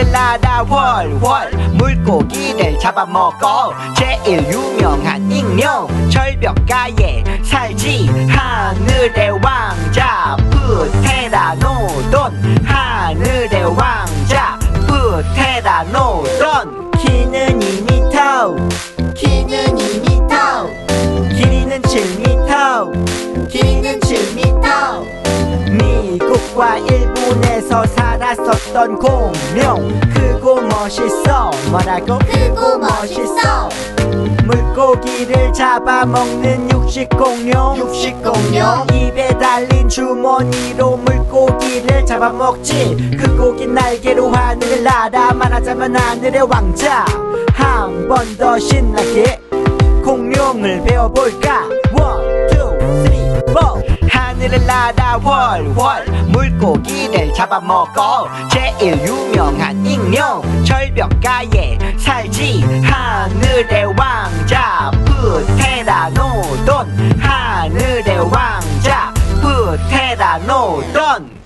하늘을 날아 훨훨 물고기를 잡아먹어. 제일 유명한 익룡 절벽가에 살지 하늘의 왕자. 프테라 노돈 하늘의 왕자. 프테라 노돈 미국과 일본에서 살았었던 공룡. 크고 멋있어. 뭐라고? 크고 멋있어. 물고기를 잡아먹는 육식공룡. 육식공룡. 입에 달린 주머니로 물고기를 잡아먹지. 그 고기 날개로 하늘을 날아 말하자면 하늘의 왕자. 한 번 더 신나게 공룡을 배워볼까 하늘을 날아 훨훨 물고기를 잡아먹어. 제일 유명한 익룡 절벽가에 살지 하늘의 왕자 프테라노돈 하늘의 왕자 프테라노돈